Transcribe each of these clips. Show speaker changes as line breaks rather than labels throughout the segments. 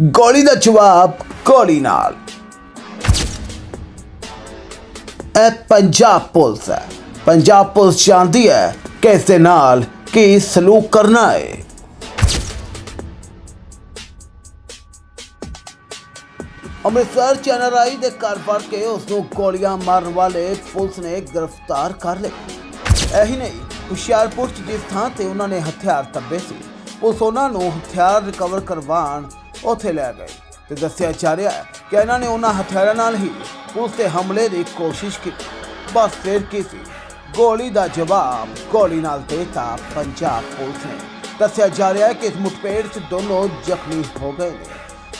ਗੋਲੀ ਦਾ ਜਵਾਬ ਗੋਲੀ ਨਾਲ। ਇਹ ਪੰਜਾਬ ਪੁਲਿਸ ਹੈ। ਪੰਜਾਬ ਪੁਲਿਸ ਜਾਣਦੀ ਹੈ ਕਿ ਇਸ ਦੇ ਨਾਲ ਕੀ ਸਲੂਕ ਕਰਨਾ ਹੈ। ਅੰਮ੍ਰਿਤਸਰ, ਚੈਨਰਾਈ ਦੇ ਘਰ ਵੜ ਕੇ ਉਸ ਨੂੰ ਗੋਲੀਆਂ ਮਾਰਨ ਵਾਲੇ ਪੁਲਿਸ ਨੇ ਗ੍ਰਿਫਤਾਰ ਕਰ ਲਿਆ। ਇਹੀ ਨਹੀਂ, ਹੁਸ਼ਿਆਰਪੁਰ ਚ ਜਿਸ ਥਾਂ ਤੇ ਉਹਨਾਂ ਨੇ ਹਥਿਆਰ ਦੱਬੇ ਸੀ, ਉਸ ਉਹਨਾਂ ਨੂੰ ਹਥਿਆਰ ਰਿਕਵਰ ਕਰਵਾਉਣ ਉੱਥੇ ਲੈ ਗਏ ਤੇ ਦੱਸਿਆ ਜਾ ਰਿਹਾ ਹੈ ਕਿ ਇਹਨਾਂ ਨੇ ਉਹਨਾਂ ਹਥਿਆਰਾਂ ਨਾਲ ਹੀ ਪੁਲਿਸ ਤੇ ਹਮਲੇ ਦੀ ਕੋਸ਼ਿਸ਼ ਕੀਤੀ। ਬਸ ਫਿਰ ਕੀ ਸੀ? ਗੋਲੀ ਦਾ ਜਵਾਬ ਗੋਲੀ ਨਾਲ ਦੇਤਾ ਪੰਜਾਬ ਪੁਲਿਸ ਨੇ। ਦੱਸਿਆ ਜਾ ਰਿਹਾ ਹੈ ਕਿ ਇਸ ਮੁਠਭੇੜ 'ਚ ਦੋਨੋਂ ਜ਼ਖਮੀ ਹੋ ਗਏ ਨੇ।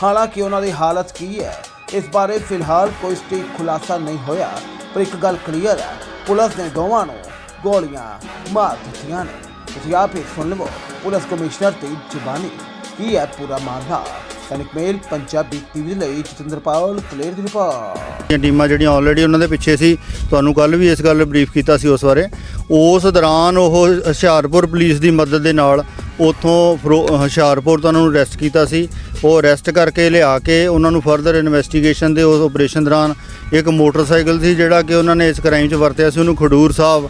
ਹਾਲਾਂਕਿ ਉਹਨਾਂ ਦੀ ਹਾਲਤ ਕੀ ਹੈ? ਇਸ ਬਾਰੇ ਫਿਲਹਾਲ ਕੋਈ ਸਟੀਕ ਖੁਲਾਸਾ ਨਹੀਂ ਹੋਇਆ, ਪਰ ਇੱਕ ਗੱਲ ਕਲੀਅਰ ਹੈ, ਪੁਲਿਸ ਨੇ ਦੋਵਾਂ ਨੂੰ ਗੋਲੀਆਂ ਮਾਰ ਦਿੱਤੀਆਂ ਨੇ। ਤੁਸੀਂ ਆਪ ਹੀ ਸੁਣ ਲਵੋ, ਪੁਲਿਸ ਕਮਿਸ਼ਨਰ ਦੀ ਜ਼ੁਬਾਨੀ ਕੀ ਹੈ ਪੂਰਾ ਮਾਮਲਾ? ਸੈਨਿਕ ਮੇਲ ਪੰਜਾਬੀ ਟੀਵੀ ਲਈ ਜਤਿੰਦਰਪਾਲ ਕਲੇਰ ਦੀ ਰਿਪੋਰਟ।
ਇਹ ਟੀਮਾਂ ਜਿਹੜੀਆਂ ਆਲਰੇਡੀ ਉਹਨਾਂ ਦੇ ਪਿੱਛੇ ਸੀ, ਤੁਹਾਨੂੰ ਕੱਲ ਵੀ ਇਸ ਗੱਲ ਬਰੀਫ ਕੀਤਾ ਸੀ ਉਸ ਬਾਰੇ। ਉਸ ਦੌਰਾਨ ਉਹ ਹੁਸ਼ਿਆਰਪੁਰ ਪੁਲਿਸ ਦੀ ਮਦਦ ਦੇ ਨਾਲ ਉਥੋਂ ਹੁਸ਼ਿਆਰਪੁਰ ਤੋਂ ਉਹਨਾਂ ਨੂੰ ਅਰੈਸਟ ਕੀਤਾ ਸੀ। ਉਹ ਅਰੈਸਟ ਕਰਕੇ ਲਿਆ ਕੇ ਉਹਨਾਂ ਨੂੰ ਫਰਦਰ ਇਨਵੈਸਟੀਗੇਸ਼ਨ ਦੇ ਉਸ ਆਪਰੇਸ਼ਨ ਦੌਰਾਨ ਇੱਕ ਮੋਟਰਸਾਈਕਲ ਸੀ, ਜਿਹੜਾ ਕਿ ਉਹਨਾਂ ਨੇ ਇਸ ਕ੍ਰਾਈਮ 'ਚ ਵਰਤਿਆ ਸੀ। ਉਹਨੂੰ ਖਡੂਰ ਸਾਹਿਬ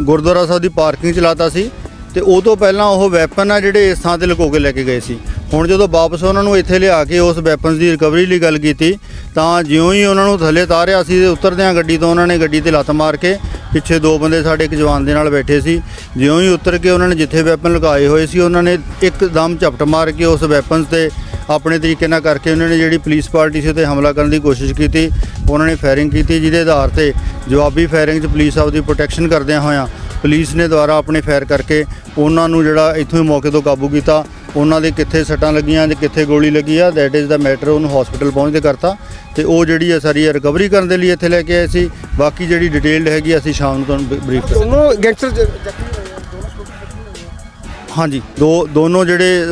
ਗੁਰਦੁਆਰਾ ਸਾਹਿਬ ਦੀ ਪਾਰਕਿੰਗ 'ਚ ਲਾਤਾ ਸੀ। ਤੇ ਉਹ ਤੋਂ ਪਹਿਲਾਂ ਉਹ ਵੈਪਨ ਆ ਜਿਹੜੇ ਇਸ ਥਾਂ ਤੇ ਲੁਕੋ ਕੇ ਲੈ ਕੇ ਗਏ ਸੀ। ਹੁਣ ਜਦੋਂ ਵਾਪਸ ਉਹਨਾਂ ਨੂੰ ਇੱਥੇ ਲਿਆ ਕੇ ਉਸ ਵੈਪਨਸ ਦੀ ਰਿਕਵਰੀ ਲਈ ਗੱਲ ਕੀਤੀ, ਤਾਂ ਜਿਉਂ ਹੀ ਉਹਨਾਂ ਨੂੰ ਥੱਲੇ ਤਾਰਿਆ ਸੀ ਤੇ ਉਤਰਦਿਆਂ ਗੱਡੀ ਤੋਂ ਉਹਨਾਂ ਨੇ ਗੱਡੀ ਤੇ ਲੱਤ ਮਾਰ ਕੇ ਪਿੱਛੇ ਦੋ ਬੰਦੇ ਸਾਡੇ ਇੱਕ ਜਵਾਨ ਦੇ ਨਾਲ ਬੈਠੇ ਸੀ। ਜਿਉਂ ਹੀ ਉਤਰ ਕੇ ਉਹਨਾਂ ਨੇ ਜਿੱਥੇ ਵੈਪਨ ਲਗਾਏ ਹੋਏ ਸੀ, ਉਹਨਾਂ ਨੇ ਇੱਕਦਮ ਝਪਟ ਮਾਰ ਕੇ ਉਸ ਵੈਪਨਸ ਤੇ ਆਪਣੇ ਤਰੀਕੇ ਨਾਲ ਕਰਕੇ ਉਹਨਾਂ ਨੇ ਜਿਹੜੀ ਪੁਲਿਸ ਪਾਰਟੀ ਸੀ ਤੇ ਹਮਲਾ ਕਰਨ ਦੀ ਕੋਸ਼ਿਸ਼ ਕੀਤੀ। ਉਹਨਾਂ ਨੇ ਫਾਇਰਿੰਗ ਕੀਤੀ, ਜਿਹਦੇ ਆਧਾਰ ਤੇ ਜਵਾਬੀ ਫਾਇਰਿੰਗ 'ਚ ਪੁਲਿਸ ਆਪਦੀ ਪ੍ਰੋਟੈਕਸ਼ਨ ਕਰਦਿਆਂ ਹੋਇਆਂ ਪੁਲਿਸ ਨੇ ਦੁਆਰਾ ਆਪਣੇ ਫਾਇਰ ਕਰਕੇ ਉਹਨਾਂ ਨੂੰ ਜਿਹੜਾ ਇੱਥੋਂ ਹੀ ਮੌਕੇ ਤੋਂ ਕਾਬੂ ਕੀਤਾ। ਉਹਨਾਂ ਦੇ ਕਿੱਥੇ ਸੱਟਾਂ ਲੱਗੀਆਂ ਤੇ ਕਿੱਥੇ ਗੋਲੀ ਲੱਗੀ ਆ ਦੈਟ ਇਜ਼ ਦਾ ਮੈਟਰ ਉਹਨੂੰ ਹਸਪੀਟਲ ਪਹੁੰਚਦੇ ਕਰਤਾ ਤੇ ਉਹ ਜਿਹੜੀ ਹੈ ਸਾਰੀ ਰਿਕਵਰੀ ਕਰਨ ਦੇ ਲਈ ਇੱਥੇ ਲੈ ਕੇ ਆਏ ਸੀ। ਬਾਕੀ ਜਿਹੜੀ ਡਿਟੇਲਡ ਹੈਗੀ ਆ, ਅਸੀਂ ਸ਼ਾਮ ਨੂੰ ਤੁਹਾਨੂੰ ਬਰੀਫ ਕਰ
ਦੋਨੋਂ ਗੈਂਗਸਟਰ ਜ- ਜ਼ਖਮੀ ਹੋਏ ਆ, ਦੋਨੋਂ ਪੁਲਿਸ ਜ਼ਖਮੀ ਹੋਏ ਆ।
ਹਾਂਜੀ ਦੋ ਦੋਨੋਂ ਜਿਹੜੇ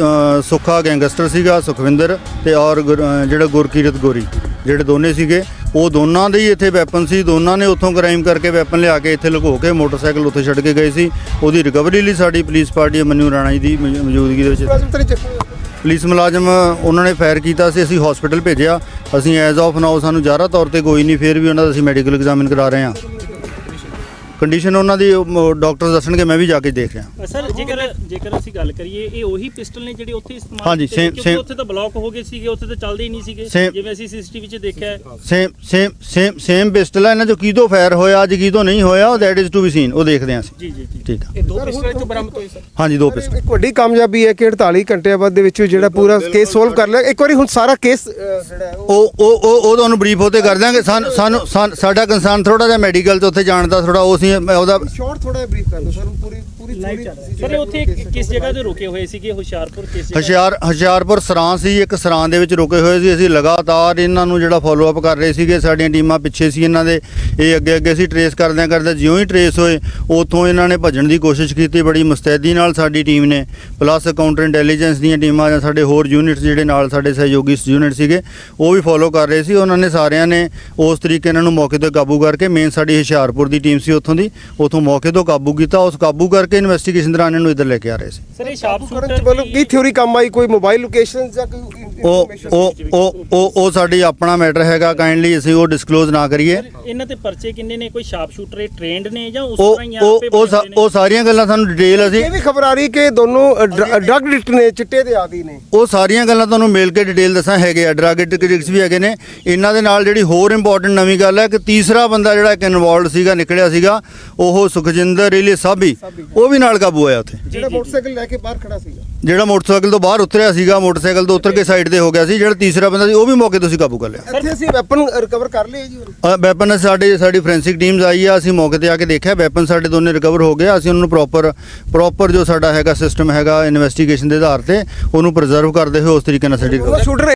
ਸੁੱਖਾ ਗੈਂਗਸਟਰ ਸੀਗਾ ਸੁਖਵਿੰਦਰ ਤੇ ਔਰ ਜਿਹੜਾ ਗੁਰਕੀਰਤ ਗੋਰੀ ਜਿਹੜੇ ਦੋਨੇ ਸੀਗੇ। ਉਹ ਦੋਨਾਂ ਦੇ ਹੀ ਇੱਥੇ ਵੈਪਨ ਸੀ ਦੋਨਾਂ ਨੇ ਉੱਥੋਂ ਕ੍ਰਾਈਮ ਕਰਕੇ ਵੈਪਨ ਲਿਆ ਕੇ ਇੱਥੇ ਲੁਕੋ ਕੇ ਮੋਟਰਸਾਈਕਲ ਉੱਥੇ ਛੱਡ ਕੇ ਗਏ ਸੀ। ਉਹਦੀ ਰਿਕਵਰੀ ਲਈ ਸਾਡੀ ਪੁਲਿਸ ਪਾਰਟੀ ਮਨੂ ਰਾਣਾ ਜੀ ਦੀ ਮੌਜੂ- ਮੌਜੂਦਗੀ ਦੇ ਵਿੱਚ। ਪੁਲਿਸ ਮੁਲਾਜ਼ਮ ਉਹਨਾਂ ਨੇ ਫਾਇਰ ਕੀਤਾ ਸੀ ਅਸੀਂ ਹਸਪੀਟਲ ਭੇਜਿਆ। ਅਸੀਂ ਐਜ਼ ਆਫ ਨਾਓ ਸਾਨੂੰ ਜ਼ਿਆਦਾ ਤੌਰ ਤੇ ਕੋਈ ਨਹੀਂ ਫਿਰ ਵੀ ਉਹਨਾਂ ਦਾ ਅਸੀਂ ਮੈਡੀਕਲ ਐਗਜ਼ਾਮਿਨ ਕਰਾ ਰਹੇ ਹਾਂ। ਕੰਡੀਸ਼ਨ ਉਹਨਾਂ ਦੀ ਡਾਕਟਰ ਦੱਸਣਗੇ ਮੈਂ ਵੀ ਜਾ ਕੇ ਦੇਖ ਰਿਹਾ।
ਸਰ ਜੇਕਰ ਜੇਕਰ ਅਸੀਂ ਗੱਲ ਕਰੀਏ ਇਹ ਉਹੀ ਪਿਸਟਲ ਨੇ ਜਿਹੜੇ ਉੱਥੇ ਇਸਤੇਮਾਲ
ਹਾਂਜੀ,
ਕਿਉਂਕਿ
same-
ਉੱਥੇ ਤਾਂ ਬਲੌਕ ਹੋ ਗਏ ਸੀਗੇ ਉੱਥੇ ਤਾਂ ਚੱਲਦੇ ਹੀ ਨਹੀਂ ਸੀਗੇ। ਜਿਵੇਂ ਅਸੀਂ ਸੀਸੀਟੀਵੀ 'ਚ ਦੇਖਿਆ।
Same same same same pistol ਹੈ ਇਹਨਾਂ ਚੋਂ ਕਿਹਦੋਂ ਫਾਇਰ ਹੋਇਆ ਅੱਜ ਕਿਹਦੋਂ ਨਹੀਂ ਹੋਇਆ ਉਹ that is to be seen ਉਹ ਦੇਖਦੇ ਹਾਂ ਅਸੀਂ।
ਜੀ ਜੀ ਜੀ।
ਠੀਕ ਆ।
ਇਹ ਦੋ ਪਿਸਟਲ ਇੱਥੋਂ ਬਰਾਮਦ ਹੋਏ ਸਰ।
ਹਾਂਜੀ ਦੋ ਪਿਸਟਲ
ਇੱਕ ਵੱਡੀ ਕਾਮਯਾਬੀ ਹੈ ਕਿ 48 ਘੰਟਿਆਂ ਬਾਅਦ ਦੇ ਵਿੱਚ ਜਿਹੜਾ ਪੂਰਾ ਕੇਸ ਸੋਲਵ ਕਰ ਲਿਆ। ਇੱਕ ਵਾਰੀ ਹੁਣ ਸਾਰਾ ਕੇਸ ਜਿਹੜਾ ਉਹ
ਉਹ ਉਹ ਤੁਹਾਨੂੰ ਬਰੀਫ ਹੋਤੇ ਕਰ ਦਾਂਗੇ। ਸਾਨੂੰ ਸਾਡਾ ਕੰਸਰਨ ਥੋੜਾ ਜਿਹਾ ਮੈਡੀਕਲ ਤੇ ਉੱਥੇ ਜਾਣ ਦਾ ਥੋੜਾ ਉਹ ਸੀ ਮੈਂ ਉਹਦਾ
ਸ਼ਾਰਟ ਥੋੜਾ ਬਰੀਫ ਕਰ ਦਿਓ ਸਾਨੂੰ ਪੂਰੀ ਪੂਰੀ
ਸਰ ਇਹ ਉੱਥੇ ਕਿਸ ਜਗ੍ਹਾ ਤੇ ਰੁਕੇ ਹੋਏ ਸੀਗੇ? ਹੁਸ਼ਿਆਰਪੁਰ ਕਿਸ ਜਗ੍ਹਾ
ਹੁਸ਼ਿਆਰ ਹੁਸ਼ਿਆਰਪੁਰ ਸਰਾਂ ਸੀ ਇੱਕ ਸਰਾਂ ਦੇ ਵਿੱਚ ਰੁਕੇ ਹੋਏ ਸੀ। ਅਸੀਂ ਲਗਾਤਾਰ ਇਹਨਾਂ ਨੂੰ ਜਿਹੜਾ ਫਾਲੋ ਅਪ ਕਰ ਰਹੇ ਸੀਗੇ ਸਾਡੀਆਂ ਟੀਮਾਂ ਪਿੱਛੇ ਸੀ ਇਹਨਾਂ ਦੇ। ਇਹ ਅੱਗੇ ਅੱਗੇ ਸੀ ਟਰੇਸ ਕਰਦਿਆਂ ਕਰਦੇ ਜਿਉਂ ਹੀ ਟਰੇਸ ਹੋਏ ਉਥੋਂ ਇਹਨਾਂ ਨੇ ਭੱਜਣ ਦੀ ਕੋਸ਼ਿਸ਼ ਕੀਤੀ ਬੜੀ ਮੁਸਤੈਦੀ ਨਾਲ ਸਾਡੀ ਟੀਮ ਨੇ। ਪਲੱਸ ਕਾਊਂਟਰ ਇੰਟੈਲੀਜੈਂਸ ਦੀਆਂ ਟੀਮਾਂ ਜਾਂ ਸਾਡੇ ਹੋਰ ਯੂਨਿਟਸ ਜਿਹੜੇ ਨਾਲ ਸਾਡੇ ਸਹਿਯੋਗੀ ਯੂਨਿਟ ਸੀਗੇ ਉਹ ਵੀ ਫਾਲੋ ਕਰ ਰਹੇ ਸੀ। ਉਹਨਾਂ ਨੇ ਸਾਰਿਆਂ ਨੇ ਉਸ ਤਰੀਕੇ ਇਹਨਾਂ ਨੂੰ ਮੌਕੇ ਤੇ ਕਾਬੂ ਕਰਕੇ ਮੇਨ ਸਾਡੀ ਹੁਸ਼ਿਆਰਪੁਰ ਦੀ ਟੀਮ ਸੀ ਉੱਥੋਂ ਦੀ ਉਥੋਂ ਮੌਕੇ ਤੋਂ ਕਾਬੂ ਕੀਤਾ। ਉਸ ਕਾਬੂ ਕਰਕੇ ਇਨਵੈਸਟੀਗੇਸ਼ਨ ਦੌਰਾਨ ਇਹਨੂੰ ਇੱਧਰ ਲੈ ਕੇ ਆ ਰਹੇ ਸੀ।
ਸਰ ਇਹ ਸ਼ਾਰਪ
ਕਰਨ
ਸ਼ੂਟਰ
ਚ ਮਤਲਬ ਕੀ ਥਿਉਰੀ ਕੰਮ ਆਈ? ਕੋਈ ਮੋਬਾਈਲ ਲੋਕੇਸ਼ਨ ਜਾਂ ਕੋਈ
ਉਹ? ਉਹ ਉਹ ਉਹ ਉਹ ਸਾਡੀ ਆਪਣਾ ਮੈਟਰ ਹੈਗਾ ਕਾਈਂਡਲੀ ਅਸੀਂ ਉਹ ਡਿਸਕਲੋਜ਼ ਨਾ ਕਰੀਏ।
ਇਹਨਾਂ ਤੇ ਪਰਚੇ ਕਿੰਨੇ ਨੇ? ਕੋਈ ਸ਼ਾਰਪ ਸ਼ੂਟਰ ਇਹ ਟ੍ਰੇਨਡ ਨੇ ਜਾਂ ਉਸ ਤਰ੍ਹਾਂ ਹੀ
ਉਹ
ਆਪੇ
ਉਹ? ਉਹ ਸਾਰੀਆਂ ਗੱਲਾਂ ਸਾਨੂੰ ਡਿਟੇਲ ਅਸੀਂ
ਇਹ ਵੀ ਖਬਰ ਆ ਰਹੀ ਕਿ ਦੋਨੋਂ ਡਰਗ ਡਿਕਟ ਨੇ ਚਿੱਟੇ ਦੇ ਆਦੀ ਨੇ।
ਉਹ ਸਾਰੀਆਂ ਗੱਲਾਂ ਤੁਹਾਨੂੰ ਮਿਲ ਕੇ ਡਿਟੇਲ ਦੱਸਾਂ ਹੈਗੇ ਆ ਡਰਗ ਐਡਿਕਟਸ ਵੀ ਹੈਗੇ ਨੇ। ਇਹਨਾਂ ਦੇ ਨਾਲ ਜਿਹੜੀ ਹੋਰ ਇੰਪੋਰਟੈਂਟ ਨਵੀਂ ਗੱਲ ਹੈ ਕਿ ਤੀਸਰਾ ਬੰਦਾ ਜਿਹੜਾ ਇੱਕ ਇਨਵੋਲਡ ਸੀਗਾ ਨਿਕਲਿਆ ਸੀਗਾ ਉਹ ਸੁਖਜਿੰਦਰ ਰੀਲੇ ਸਾਬੀ। ਉਹ ਵੀ ਨਾਲ ਕਾਬੂ ਹੋਇਆ ਉੱਥੇ।
ਜਿਹੜਾ ਮੋਟਰਸਾਈਕਲ ਲੈ ਕੇ ਬਾਹਰ ਖੜਾ ਸੀਗਾ।
ਜਿਹੜਾ ਮੋਟਰਸਾਈਕਲ ਤੋਂ ਬਾਹਰ ਉਤਰਿਆ ਸੀਗਾ ਮੋਟਰਸਾਈਕਲ ਤੋਂ ਉਤਰ ਕੇ ਸਾਈਡ ਤੇ ਹੋ ਗਿਆ ਸੀ ਜਿਹੜਾ ਤੀਸਰਾ ਬੰਦਾ ਸੀ ਉਹ ਵੀ ਮੌਕੇ ਤੋਂ ਅਸੀਂ ਕਾਬੂ ਕਰ ਲਿਆ
ਇੱਥੇ ਅਸੀਂ ਵੈਪਨ ਰਿਕਵਰ ਕਰ ਲਏ ਜੀ।
ਵੈਪਨ ਸਾਡੇ ਸਾਡੀ ਫੋਰੈਂਸਿਕ ਟੀਮਸ ਆਈ ਆ ਅਸੀਂ ਮੌਕੇ ਤੇ ਆ ਕੇ ਦੇਖਿਆ ਵੈਪਨ ਸਾਡੇ ਦੋਨੇ ਰਿਕਵਰ ਹੋ ਗਏ ਅਸੀਂ ਉਹਨਾਂ ਨੂੰ ਪ੍ਰੋਪਰ ਪ੍ਰੋਪਰ ਜੋ ਸਾਡਾ ਹੈਗਾ ਸਿਸਟਮ ਹੈਗਾ ਇਨਵੈਸਟੀਗੇਸ਼ਨ ਦੇ ਆਧਾਰ ਤੇ ਉਹਨੂੰ ਪ੍ਰੀਜ਼ਰਵ ਕਰਦੇ ਹੋਏ ਉਸ ਤਰੀਕੇ ਨਾਲ ਸਾਡੀ
ਸ਼ੂਟਰ